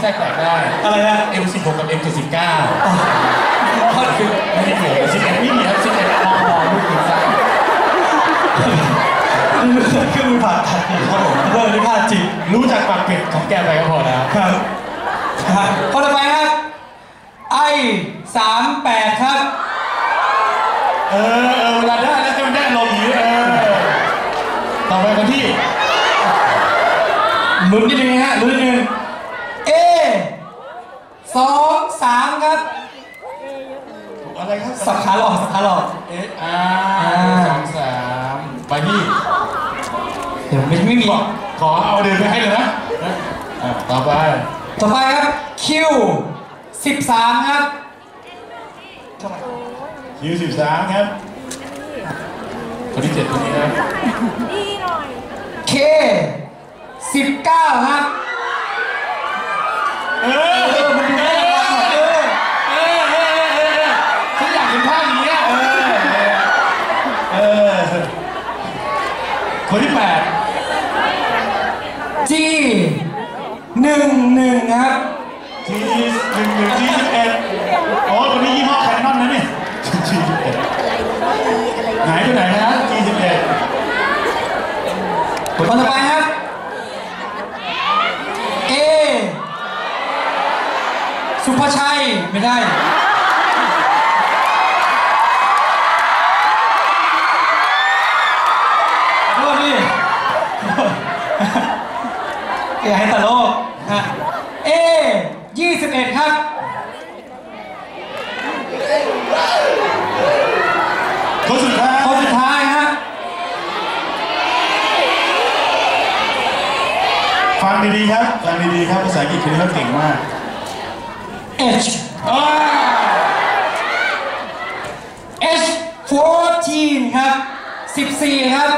แทรกแตกได้ อะไรนะ M16 กับ M79 ก็คือไม่ได้เกี่ยวกับ11นี่ครับ11มมลูกปืนสั้นเครื่องมือผ่าตัดครับผมเรื่องนี้ผ่าจิตรู้จักปากเป็ดของแกไปก็พอแล้วครับข้อต่อไปครับ ไอสามแปดครับเออเออเวลาได้แล้วจะมันได้ลมณ์อย่างนี้เออต่อไปคนที่ลุ้นนิดนึงนะฮะลุ้นนิดนึง A สองสามครับอะไรครับสับขาหลอกสับขาหลอกเอ๊ะอ่าอ่าสองสามไปที่เดี๋ยวไม่ไม่มีขอขอเอาเดินไปให้เลยนะอะต่อไปต่อไปครับ Q สิบสามครับคิวสิบสามครับคนที่เจ็ดคนนี้ครับดีหน่อย K สิบเก้าครับเออเออมันดูได้รางวัลเออเออเออเออเออฉันอยากเห็นภาพอย่างเงี้ยเออเออ คนที่แปด G หนึ่งหนึ่งครับทีหนึ่งหนึ่งทีสิบเอ็ดโอ้คนนี้ยี่ห้อแคนนอนนะเนี่ยทีสิบเอ็ดไหนตัวไหนนะทีสิบเอ็ดคนต่อไปครับ A สุภาชัยไม่ได้ อย่าให้ตลกฮะ A 21 ครับ คนสุดท้ายคนสุดท้ายฮะฟังดีๆครับฟังดีๆครับภาษาอังกฤษคนนี้เขาเก่งมาก H อ้า H 14 ครับ 14 ครับ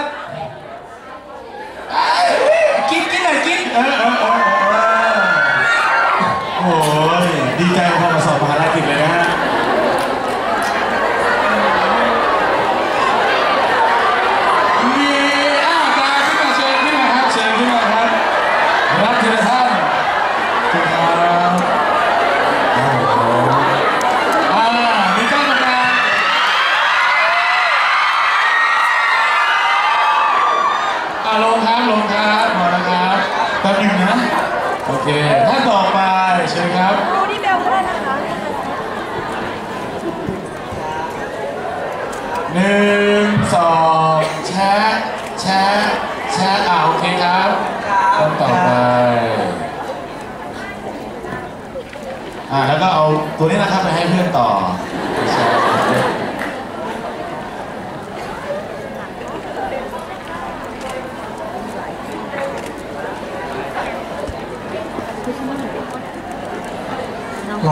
เคท่านต่อไปเชิญครับ ดูที่เบลก็ได้นะคะหนึ่งสองแชะแชะแชะอ่าโอเคครับคนต่อไปอ่าแล้วก็เอาตัวนี้นะครับไปให้เพื่อนต่อใช่ล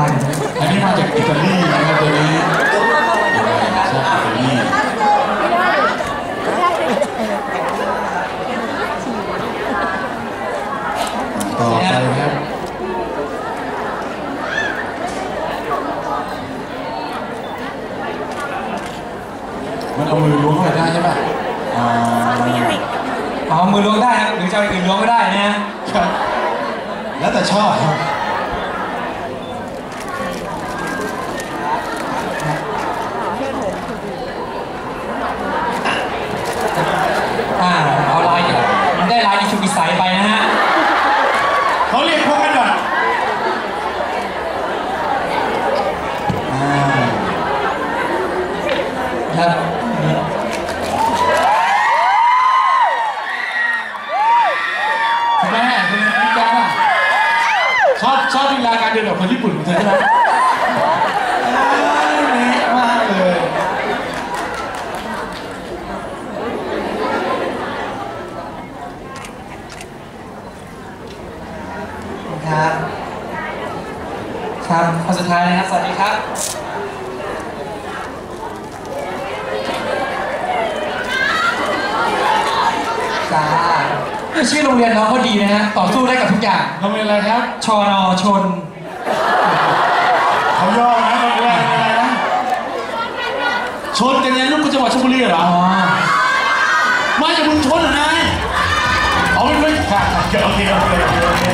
ายอันนี้มาจากอิตาลีนะครับตัวนี้ใช่อิตาลีต่อไปครับมันเอามือล้วงเข้าไปได้ใช่ป่ะอ่าเอามือล้วงได้ครับหรือจะเอาอย่างอื่นล้วงไม่ได้นะฮะครับแล้วแต่ชอบครับ อ่า เอาลายมันได้ลายอิสุกิสัยไปนะฮะ เขาเรียกพวกกันก่อนอ่า ครับ คุณ แม่คุณนิการอะชอบชอบลีลาการเดินแบบคนญี่ปุ่นของเธอใช่ไหมอ่าเละมากเลยครับครับคนสุดท้ายนะครับ สวัสดีครับจ้า ชื่อโรงเรียนน้องก็ดีนะฮะ ต่อสู้ได้กับทุกอย่างเราเป็นอะไรครับชอนอชน เขาย่อนะเขาเป็นอะไรนะ ชนกันยันลูกจังหวัดชลบุรีเหรอ อ๋อ มาจากเมึงชนเหรอนายเอาเป็นเรื่องค่ะโอเคโอเคโอเค